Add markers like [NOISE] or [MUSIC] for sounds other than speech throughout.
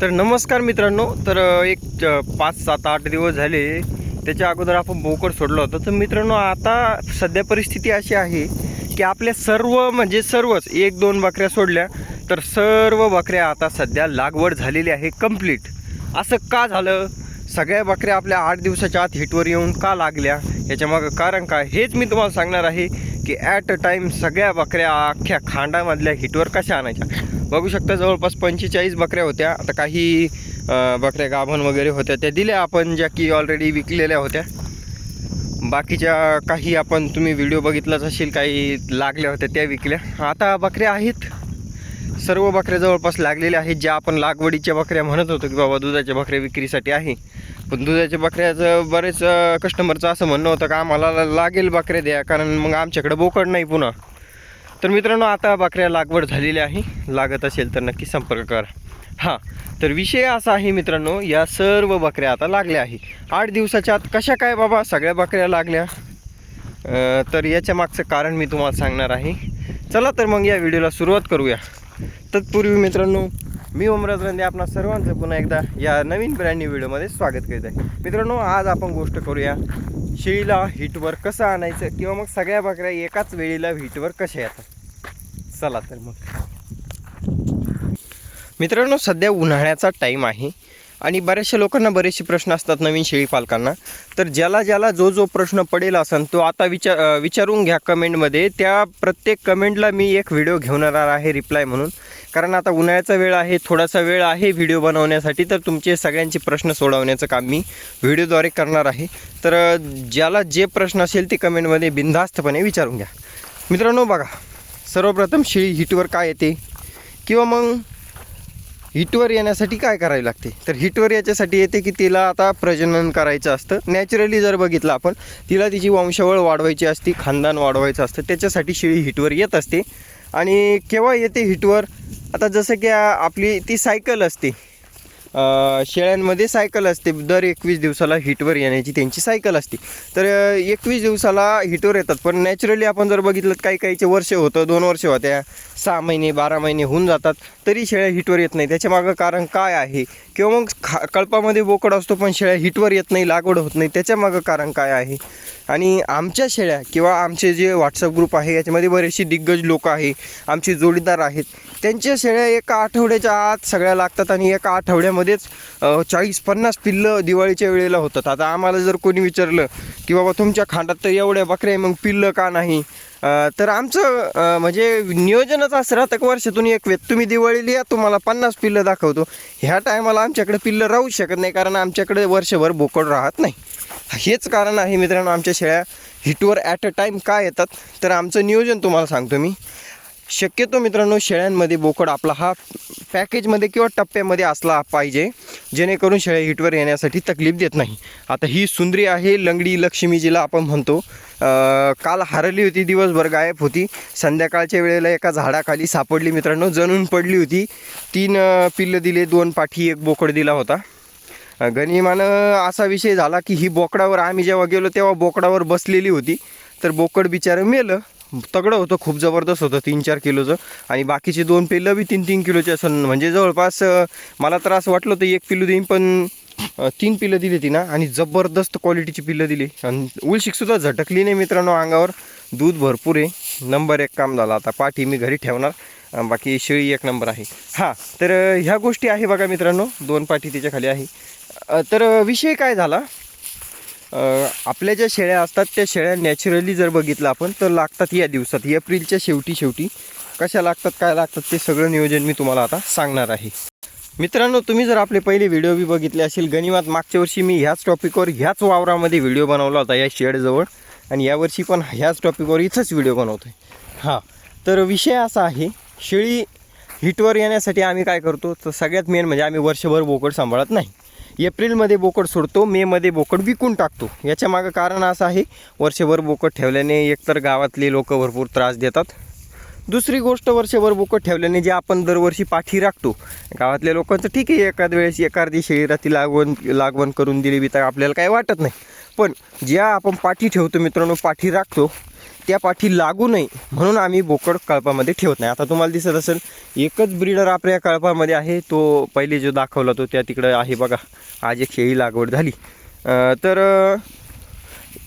तर नमस्कार मित्रांनो तर एक पाच सात आठ दिवस झाले. त्याच्या अगोदर आपण बोकड सोडलं होतं. तर मित्रांनो आता सध्या परिस्थिती अशी आहे की आपल्या सर्व म्हणजे सर्वच एक दोन बकऱ्या सोडल्या. तर सर्व बकऱ्या आता सध्या लागवड झालेली आहे कंप्लीट असं का झालं? सगळ्या बकऱ्या आपल्या आठ दिवसाच्या आत हिटवर येऊन का लागल्या? याच्यामागं कारण काय? हेच मी तुम्हाला सांगणार आहे की ॲट अ टाईम सगळ्या बकऱ्या अख्ख्या खांडामधल्या हिटवर कशा आणायच्या? बघू शकता जवळपास पंचेचाळीस बकऱ्या होत्या. आता काही बकऱ्या गाभण वगैरे होत्या. त्या दिल्या आपण ज्या की ऑलरेडी विकलेल्या होत्या. बाकीच्या काही आपण तुम्ही व्हिडिओ बघितलाच असेल काही लागल्या होत्या त्या विकल्या. आता बकऱ्या आहेत. सर्व बकऱ्या जवळपास लागलेल्या आहेत. ज्या आपण लागवडीच्या बकऱ्या म्हणत होतो की बाबा दुधाच्या बकऱ्या विक्रीसाठी आहे. पण दुधाच्या बकऱ्याचं बरेच कस्टमरचं असं म्हणणं होतं का आम्हाला लागेल बकऱ्या द्या. कारण मग आमच्याकडे बोकड नाही पुन्हा. तर मित्रांनो आता बकऱ्या लागवड झालेली आहे. लागत असेल तर नक्की संपर्क करा. हां तर विषय असा आहे मित्रांनो या सर्व बकऱ्या आता लागल्या आहे. आठ दिवसाच्या आत कशा काय बाबा सगळ्या बकऱ्या लागल्या? तर याच्या मागचं कारण मी तुम्हाला सांगणार आहे. चला तर मग या व्हिडिओला सुरुवात करूया. तत्पूर्वी मित्रांनो मी ओमराज रंदे आपणा सर्वांचं पुन्हा एकदा या नवीन ब्रँड न्यू व्हिडिओमध्ये स्वागत करीत आहे. मित्रांनो आज आपण गोष्ट करूया. शेळीला हिटवर कसं आणायचं किंवा मग सगळ्या बकऱ्या एकाच वेळेला हिटवर कशा येतात? चला तर मग. मित्रांनो सध्या उन्हाळ्याचा टाईम आहे. आणि बऱ्याचशा लोकांना बरेचसे प्रश्न असतात नवीन शेळी पालकांना. तर ज्याला ज्याला जो जो प्रश्न पडेल असेल तो आता विचार विचारून घ्या कमेंटमध्ये. त्या प्रत्येक कमेंटला मी एक व्हिडिओ घेऊन येणार आहे रिप्लाय म्हणून. कारण आता उन्हाळ्याचा वेळ आहे थोडासा वेळ आहे व्हिडिओ बनवण्यासाठी तर तुमचे सगळ्यांचे प्रश्न सोडवण्याचं काम मी व्हिडिओद्वारे करणार आहे. तर ज्याला जे प्रश्न असेल ते कमेंटमध्ये बिनधास्तपणे विचारून घ्या. मित्रांनो बघा सर्वप्रथम शेळी हिटवर काय येते? किंवा मग हिटवर येण्यासाठी काय करावे लागते? तर हिटवर याच्यासाठी येते की तिला आता प्रजनन करायचं असतं. नॅचरली जर बघितलं आपण तिला तिची वंशावळ वाढवायची असती खानदान वाढवायचं असतं त्याच्यासाठी शेळी हिटवर येत असते. आणि केव्हा येते हिटवर? आता जसं की आपली ती सायकल असते. शेळ्यांमध्ये सायकल असते. दर एकवीस दिवसाला हिटवर येण्याची त्यांची सायकल असते. तर एकवीस दिवसाला हिटवर येतात. पण नॅचरली आपण जर बघितलं तर काही काहीचे वर्ष होतं. दोन वर्ष होत्या. सहा महिने बारा महिने होऊन जातात. तरी शेळ्या हिटवर येत नाही. त्याच्यामागं कारण काय आहे? किंवा मग खा कळपामध्ये बोकड असतो पण शेळ्या हिटवर येत नाही लागवड होत नाही त्याच्यामागं कारण काय आहे? आणि आमच्या शेळ्या किंवा आमचे जे व्हॉट्सअप ग्रुप आहे याच्यामध्ये बरेचसे दिग्गज लोक आहे आमचे जोडीदार आहेत त्यांच्या शेळ्या एका आठवड्याच्या आत सगळ्या लागतात आणि एका आठवड्यामध्येच चाळीस पन्नास पिल्लं दिवाळीच्या वेळेला होतात. आता आम्हाला जर कोणी विचारलं की बाबा तुमच्या खांडात तर एवढ्या बकऱ्या मग पिल्लं का नाही? तर आमचं म्हणजे नियोजनच असं राहतं एक वर्षातून एक वेळ तुम्ही दिवाळीला या तुम्हाला पन्नास पिल्लं दाखवतो. ह्या टायमाला आमच्याकडे पिल्लं राहू शकत नाही कारण आमच्याकडे वर्षभर बोकड राहत नाही. हेच कारण आहे मित्रांनो आमच्या शेळ्या हिटवर ॲट अ टाईम का येतात? तर आमचं नियोजन तुम्हाला सांगतो मी. शक्यतो मित्रांनो शेळ्यांमध्ये बोकड आपला हा पॅकेजमध्ये किंवा टप्प्यामध्ये असला पाहिजे जेणेकरून शेळ्या हिटवर येण्यासाठी तकलीफ देत नाही. आता ही सुंदरी आहे लंगडी लक्ष्मी जिला आपण म्हणतो. काल हरली होती दिवसभर गायब होती. संध्याकाळच्या वेळेला एका झाडाखाली सापडली मित्रांनो जणून पडली होती. तीन पिल्लं दिले दोन पाठी एक बोकड दिला होता. गनिमानं असा विषय झाला की ही बोकडावर आम्ही जेव्हा गेलो तेव्हा बोकडावर बसलेली होती. तर बोकड बिचारं मेलं. तगडं होतं खूप जबरदस्त होतं तीन चार किलोचं. आणि बाकीचे दोन पिल्लं बी तीन तीन किलोचे असं म्हणजे जवळपास मला तर असं वाटलं होतं एक पिल्लू देईन पण तीन पिल्लं दिली ती ना आणि जबरदस्त क्वालिटीची पिल्लं दिली. आणि उलशिकसुद्धा झटकली नाही मित्रांनो अंगावर. दूध भरपूर आहे. नंबर एक काम झाला आता पाठी मी घरी ठेवणार. बाकी शेळी एक नंबर आहे. हां तर ह्या गोष्टी आहे बघा मित्रांनो दोन पाठी तिच्याखाली आहे. तर विषय काय झाला? आपल्या ज्या शेळ्या असतात त्या शेळ्या नॅचरली जर बघितलं आपण तर लागतात या दिवसात. एप्रिलच्या शेवटी शेवटी. कशा लागतात काय लागतात ते सगळं नियोजन मी तुम्हाला आता सांगणार आहे. मित्रांनो तुम्ही जर आपले पहिले व्हिडिओ बी बघितले असेल गणिमात मागच्या वर्षी मी ह्याच टॉपिकवर ह्याच वावरामध्ये व्हिडिओ बनवला होता या शेडजवळ आणि यावर्षी पण ह्याच टॉपिकवर इथंच व्हिडिओ बनवतो आहे हां. तर विषय असा आहे शेळी हिटवर येण्यासाठी आम्ही काय करतो? तर सगळ्यात मेन म्हणजे आम्ही वर्षभर बोकड सांभाळत नाही. एप्रिलमध्ये बोकड सोडतो मेमध्ये बोकड विकून टाकतो. याच्या मागं कारण असं आहे वर्षभर बोकड ठेवल्याने एकतर गावातले लोक भरपूर त्रास देतात. दुसरी गोष्ट वर्षभर बोकड ठेवल्याने जे आपण दरवर्षी पाठी राखतो गावातल्या लोकांचं ठीक आहे एखाद वेळेस एखादी शरीराची लागवण लागवण करून दिली बी तर आपल्याला काही वाटत नाही. पण ज्या आपण पाठी ठेवतो मित्रांनो पाठी राखतो त्या पाठी लागू नये म्हणून आम्ही बोकड कळपामध्ये ठेवत नाही. आता तुम्हाला दिसत असेल एकच ब्रीडर आपल्या या कळपामध्ये आहे. तो पहिले जो दाखवला तो त्या तिकडं आहे बघा. आज एक शेळी लागवड झाली. तर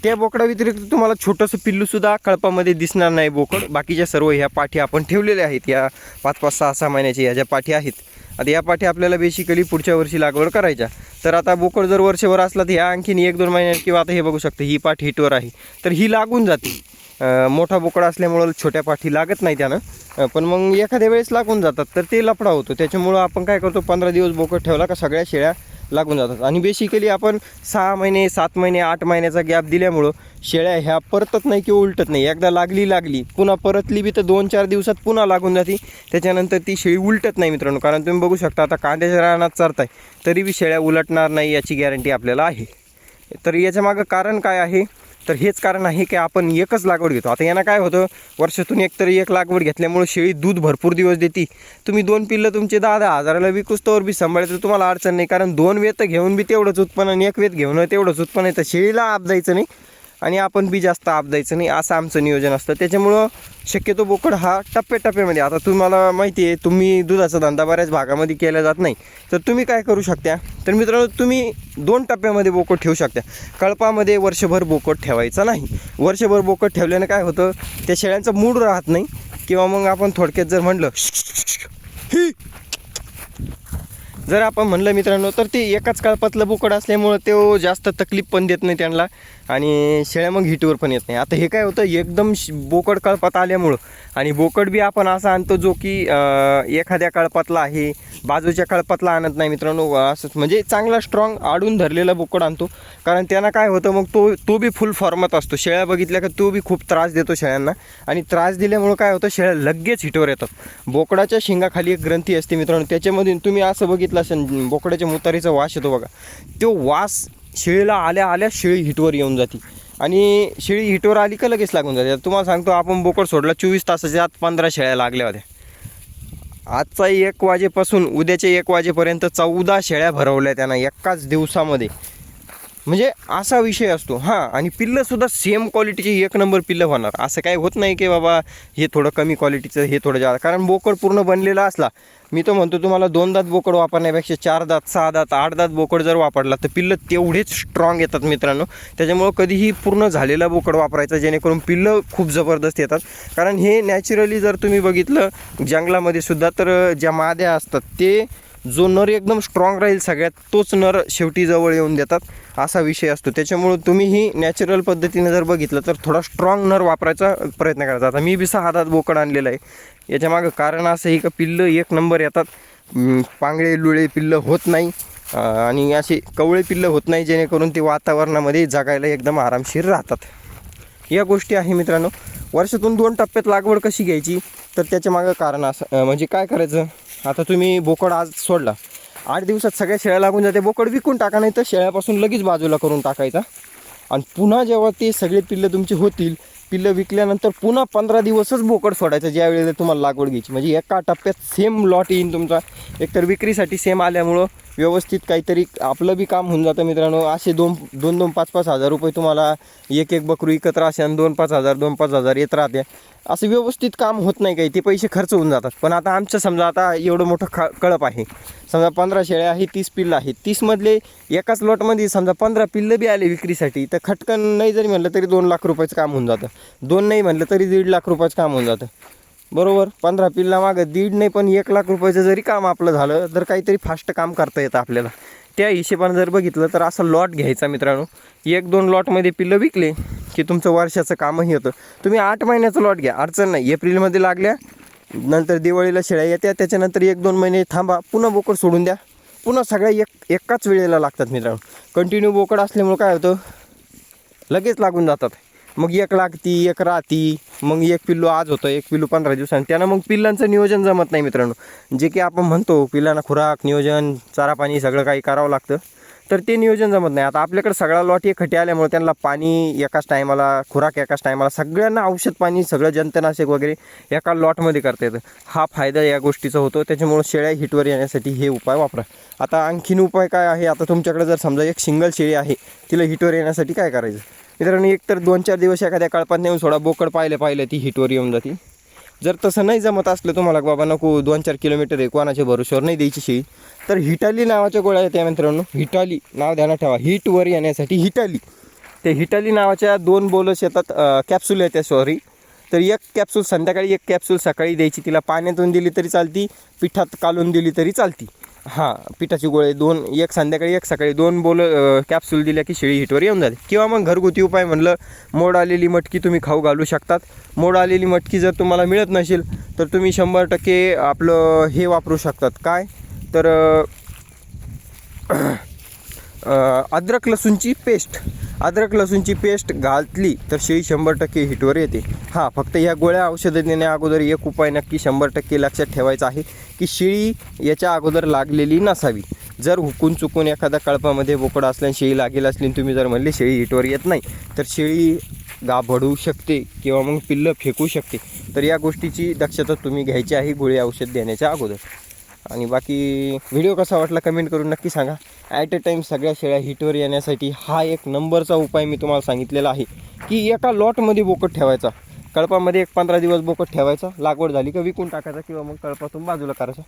त्या बोकडा व्यतिरिक्त तुम्हाला छोटंसं पिल्लूसुद्धा कळपामध्ये दिसणार नाही बोकड. बाकीच्या सर्व ह्या पाठी आपण ठेवलेल्या आहेत. या पाच पाच सहा सहा महिन्याच्या ह्या ज्या पाठी आहेत. आता या पाठी आपल्याला बेसिकली पुढच्या वर्षी लागवड करायच्या. तर आता बोकड जर वर्षभर असला तर ह्या आणखीन एक दोन महिन्यात किंवा आता हे बघू शकतं ही पाठ हिटवर आहे. तर ही लागून जाते. मोठा बोकडा असल्यामुळं छोट्या पाठी लागत नाही त्यानं. पण मग एखाद्या वेळेस लागून जातात तर ते लफडा होतो. त्याच्यामुळं आपण काय करतो पंधरा दिवस बोकड ठेवला का सगळ्या शेळ्या लागून जातात. आणि बेसिकली आपण सहा महिने सात महिने आठ महिन्याचा गॅप दिल्यामुळं शेळ्या ह्या परतत नाही किंवा उलटत नाही. एकदा लागली लागली. पुन्हा परतली बी तर दोन चार दिवसात पुन्हा लागून जाते. त्याच्यानंतर ती शेळी उलटत नाही मित्रांनो. कारण तुम्ही बघू शकता आता कांद्याच्या रानात चरताय. तरी बी शेळ्या उलटणार नाही याची गॅरंटी आपल्याला आहे. तर याच्या मागं कारण काय आहे? तर हेच कारण आहे की आपण एकच लागवड घेतो. आता यांना काय होतं वर्षातून एकतर एक लागवड घेतल्यामुळे शेळी दूध भरपूर दिवस देते. तुम्ही दोन पिल्लं तुमचे दहा दहा हजाराला विकूस तोवर बी सांभाळायचं तुम्हाला अडचण नाही. कारण दोन वेत घेऊन बी तेवढंच उत्पन्न आणि एक वेत घेऊन तेवढंच उत्पन्न आहे. तर शेळीला आप जायचं नाही. आणि आपण बी जास्त आप द्यायचं नाही असं आमचं नियोजन असतं. त्याच्यामुळं शक्यतो बोकड हा टप्प्याटप्प्यामध्ये. आता तुम्हाला माहिती आहे तुम्ही दुधाचा धंदा बऱ्याच भागामध्ये केला जात नाही. तर तुम्ही काय करू शकता तर मित्रांनो तुम्ही दोन टप्प्यामध्ये बोकड ठेवू शकता कळपामध्ये वर्षभर बोकड ठेवायचा नाही. वर्षभर बोकड ठेवल्यानं काय होतं त्या शेळ्यांचा मूड राहत नाही. किंवा मग आपण थोडक्यात जर म्हणलं ही जर आपण म्हणलं मित्रांनो तर ते एकाच काळपातलं बोकड असल्यामुळं तो जास्त तकलीफ पण देत नाही त्यांना आणि शेळ्या मग हिटवर पण येत नाही. आता हे काय होतं एकदम बोकड काळपात आल्यामुळं आणि बोकड बी आपण असा आणतो जो की एखाद्या काळपातला आहे बाजूच्या काळपातला आणत नाही मित्रांनो असं म्हणजे चांगला स्ट्रॉंग आडून धरलेला बोकड आणतो. कारण त्यांना काय होतं मग तो तो बी फुल फॉर्मात असतो. शेळ्या बघितल्या का तो बी खूप त्रास देतो शेळ्यांना. आणि त्रास दिल्यामुळं काय होतं शेळ्या लगेच हिटवर येतात. बोकडाच्या शिंगाखाली एक ग्रंथी असते मित्रांनो त्याच्यामधून तुम्ही असं बघितलं असेल बोकड्याच्या मुतारीचा वास येतो बघा. तो वास शेळीला आल्या आल्या शेळी हिटवर येऊन जाते. आणि शेळी हिटवर आली का लगेच लागून जाते. तुम्हाला सांगतो आपण बोकड सोडला चोवीस तासाच्या आत पंधरा शेळ्या लागल्या होत्या. आजचा एक वाजेपासून उद्याच्या एक वाजेपर्यंत चौदा शेळ्या भरवल्या त्यांना एकाच दिवसामध्ये. म्हणजे असा विषय असतो. हां आणि पिल्लंसुद्धा सेम क्वालिटीचे एक नंबर पिल्लं होणार असं काही होत नाही की बाबा हे थोडं कमी क्वालिटीचं हे थोडं जास्त. कारण बोकड पूर्ण बनलेला असला मी तर म्हणतो तुम्हाला दोन दात बोकड वापरण्यापेक्षा चार दात सहा दात आठ दात बोकड जर वापरला तर पिल्लं तेवढेच स्ट्रॉंग येतात मित्रांनो. त्याच्यामुळं कधीही पूर्ण झालेला बोकड वापरायचा जेणेकरून पिल्लं खूप जबरदस्त येतात. कारण हे नॅचरली जर तुम्ही बघितलं जंगलामध्ये सुद्धा तर ज्या माद्या असतात ते जो नर एकदम स्ट्रॉंग राहील सगळ्यात तोच नर शेवटी जवळ येऊन देतात. असा विषय असतो. त्याच्यामुळं तुम्हीही नॅचरल पद्धतीने जर बघितलं तर थोडा स्ट्रॉंग नर वापरायचा प्रयत्न करायचा आता मी बी सहा हातात बोकड आणलेलं आहे. याच्यामागं कारण असं आहे का पिल्लं एक नंबर येतात. पांगळे लुळे पिल्लं होत नाही. आणि असे कवळे पिल्लं होत नाही जेणेकरून ते वातावरणामध्ये जगायला एकदम आरामशीर राहतात. या गोष्टी आहे मित्रांनो. वर्षातून दोन टप्प्यात लागवड कशी घ्यायची? तर त्याच्या मागं कारण असं म्हणजे काय करायचं? आता तुम्ही बोकड आज सोडला. आठ दिवसात सगळ्या शेळ्या लागून जाते. बोकड विकून टाका नाही तर शेळ्यापासून लगेच बाजूला करून टाकायचा. आणि पुन्हा जेव्हा ते सगळे पिल्लं तुमची होतील पिल्लं विकल्यानंतर पुन्हा पंधरा दिवसच बोकड सोडायचं ज्या वेळेला तुम्हाला लागवड घ्यायची. म्हणजे एका टप्प्यात सेम लॉट येईन तुमचा. एकतर विक्रीसाठी सेम आल्यामुळं व्यवस्थित काहीतरी आपलं बी काम होऊन जातं मित्रांनो. असे दोन दोन दोन पाच पाच हजार रुपये तुम्हाला एक एक बकरू एकत्र असे आणि दोन पाच हजार दोन पाच हजार येत राहते. असं व्यवस्थित काम होत नाही काही. ते पैसे खर्च होऊन जातात. पण आता आमचं समजा आता एवढं मोठं ख कळप आहे. समजा पंधरा शेळ्या आहे तीस पिल्लं आहे तीसमधले एकाच लॉटमध्ये समजा पंधरा पिल्लं बी आले विक्रीसाठी तर खटकन नाही जरी म्हणलं तरी दोन लाख रुपयाचं काम होऊन जातं. दोन नाही म्हणलं तरी दीड लाख रुपयाचं काम होऊन जातं. बरोबर. पंधरा पिल्ला मागं दीड नाही पण एक लाख रुपयाचं जरी काम आपलं झालं तर काहीतरी फास्ट काम करता येतं आपल्याला. त्या हिशेबानं जर बघितलं तर असं लॉट घ्यायचा मित्रांनो. एक दोन लॉटमध्ये पिल्लं विकले की तुमचं वर्षाचं कामही होतं. तुम्ही आठ महिन्याचं लॉट घ्या अडचण नाही. एप्रिलमध्ये लागल्या नंतर दिवाळीला शेळ्या येत्या त्याच्यानंतर एक दोन महिने थांबा पुन्हा बोकड सोडून द्या. पुन्हा सगळ्या एक एकाच वेळेला लागतात मित्रांनो. कंटिन्यू बोकड असल्यामुळं काय होतं? लगेच लागून जातात. मग एक लागती एक राहती. मग एक पिल्लू आज होतं एक पिल्लू पंधरा दिवसांनी. त्यानं मग पिल्लांचं नियोजन जमत नाही मित्रांनो. जे की आपण म्हणतो पिल्लांना खुराक नियोजन चारा पाणी सगळं काही करावं लागतं. तर ते नियोजन जमत नाही. आता आपल्याकडे सगळा लॉट एकखटी आल्यामुळे त्यांना पाणी एकाच टायमाला खुराक एकाच टायमाला सगळ्यांना औषध पाणी सगळं जंतनाशक वगैरे एका लॉटमध्ये करता येतं. हा फायदा या गोष्टीचा होतो. त्याच्यामुळं शेळ्या हिटवर येण्यासाठी हे उपाय वापरा. आता आणखीन उपाय काय आहे? आता तुमच्याकडे जर समजा एक सिंगल शेळी आहे तिला हिटवर येण्यासाठी काय करायचं? मित्रांनो एक तर दोन चार दिवस एखाद्या काळपात नेऊन सोडा बोकड पाहिलं पाहिलं ती हिटवर येऊन जाते. जर तसं नाही जमत असलं तुम्हाला बाबा नको दोन चार किलोमीटर आहे कोणाच्या भरोश्यावर नाही द्यायची शेळी तर हिटाली नावाच्या गोळ्या आहेत त्या मित्रांनो. हिटाली नाव ध्यानात ठेवा. हिटवर येण्यासाठी हिटाली. ते हिटाली नावाच्या दोन बोलस येतात कॅप्सूल येत्या सॉरी तर एक कॅप्सूल संध्याकाळी एक कॅप्सूल सकाळी द्यायची. तिला पाण्यातून दिली तरी चालती पिठात कालून दिली तरी चालती. हां पिठाची गोळे दोन एक संध्याकाळी एक सकाळी दोन बोल कॅप्सूल दिल्या की शेळी हिटवर येऊन जाते. किंवा मग घरगुती उपाय म्हणलं मोड आलेली मटकी तुम्ही खाऊ घालू शकतात. मोड आलेली मटकी जर तुम्हाला मिळत नसेल तर तुम्ही शंभर टक्के आपलं हे वापरू शकतात. काय? तर अद्रक लसूणची पेस्ट अद्रक लसूणची पेस्ट घातली तर शेळी शंभर टक्के हिटवर येते. हां फक्त ह्या गोळ्या औषधं देण्या अगोदर एक उपाय नक्की शंभर टक्के लक्षात ठेवायचा आहे की शेळी याच्या अगोदर लागलेली नसावी. जर हुकून चुकून एखाद्या कळपामध्ये बोकड असल्याने शेळी लागेल असली तुम्ही जर म्हणले शेळी हिटवर येत नाही तर शेळी गाभडू शकते किंवा मग पिल्लं फेकू शकते. तर या गोष्टीची दक्षता तुम्ही घ्यायची आहे गोळी औषध देण्याच्या अगोदर. आणि बाकी व्हिडिओ कसा वाटला कमेंट करून नक्की सांगा. ॲट अ टाईम सगळ्या शेळ्या हिटवर येण्यासाठी हा एक नंबरचा उपाय मी तुम्हाला सांगितलेला आहे की एका लॉटमध्ये बोकट ठेवायचा. कळपामध्ये एक पंधरा दिवस बोकट ठेवायचा. लागवड झाली का विकून टाकायचा किंवा मग कळपातून बाजूला करायचा.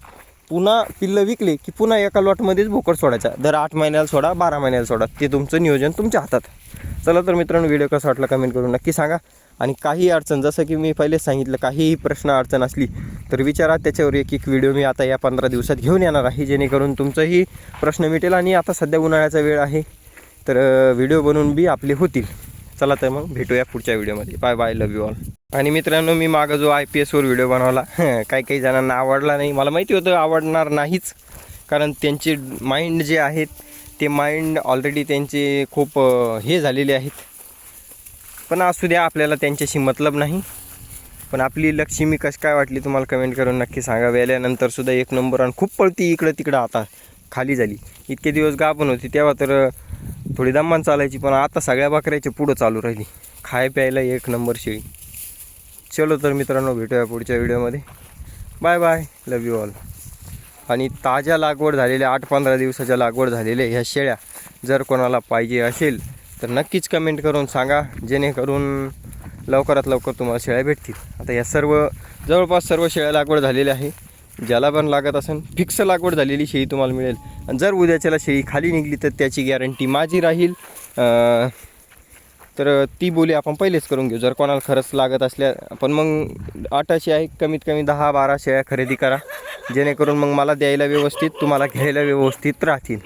पुन्हा पिल्लं विकले की पुन्हा एका लॉटमध्येच बोकट सोडायचा. दर आठ महिन्याला सोडा बारा महिन्याला सोडा. ते तुमचं नियोजन तुमच्या हातात. चला तर मित्रांनो व्हिडिओ कसा वाटला कमेंट करून नक्की सांगा. आणि काही अडचण जसं की मी पहिले सांगितलं काहीही प्रश्न अडचण असली तर विचारा त्याच्यावर एक एक व्हिडिओ मी आता या पंधरा दिवसात घेऊन येणार आहे जेणेकरून तुमचंही प्रश्न मिटेल आणि आता सध्या उन्हाळ्याचा वेळ आहे. तर व्हिडिओ बनवून बी आपले होतील. चला तर मग भेटूया पुढच्या व्हिडिओमध्ये. Bye bye love you all आणि मित्रांनो मी मागं जो आय पी एसवर व्हिडिओ बनवला [LAUGHS] काही काही जणांना आवडला नाही. मला माहिती होतं आवडणार नाहीच कारण त्यांचे माइंड जे आहेत ते माइंड ऑलरेडी त्यांचे खूप हे झालेले आहेत. पण असू द्या आपल्याला त्यांच्याशी मतलब नाही. पण आपली लक्ष्मी कशी काय वाटली तुम्हाला कमेंट करून नक्की सांगा. वेल्यानंतर सुद्धा एक नंबर आणि खूप पळती इकडं तिकडं आता. खाली झाली. इतके दिवस गाभण होती तेव्हा तर थोडी दम्मान चालायची पण आता सगळ्या बकऱ्याच्या पुढं चालू राहिली. खाय प्यायला एक नंबर शेळी. चलो तर मित्रांनो भेटूया पुढच्या व्हिडिओमध्ये. Bye bye love you all आणि ताज्या लागवड झालेल्या आठ पंधरा दिवसाच्या लागवड झालेल्या ह्या शेळ्या जर कोणाला पाहिजे असेल तर नक्कीच कमेंट करून सांगा जेणेकरून लवकरात लवकर तुम्हाला शेळ्या भेटतील. आता या सर्व जवळपास सर्व शेळ्या लागवड झालेल्या आहे. ज्याला पण लागत असेल फिक्स लागवड झालेली शेळी तुम्हाला मिळेल. आणि जर उद्याच्याला शेळी खाली निघली तर त्याची गॅरंटी माझी राहील. तर ती बोली आपण पहिलेच करून घेऊ. जर कोणाला खरंच लागत असल्या पण मग अट अशी आहे कमीत कमी दहा बारा शेळ्या खरेदी करा. जेणेकरून मग मला द्यायला व्यवस्थित तुम्हाला घ्यायला व्यवस्थित राहतील.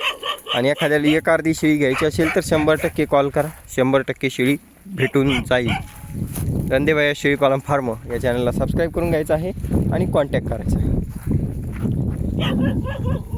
आणि एखाद्याला एक अर्धी शेळी घ्यायची असेल तर शंभर टक्के कॉल करा. शंभर टक्के शेळी भेटून जाईल. रंदेबाया शेळीपालन फार्म या चॅनलला सबस्क्राईब करून घ्यायचं आहे आणि कॉन्टॅक्ट करायचा आहे.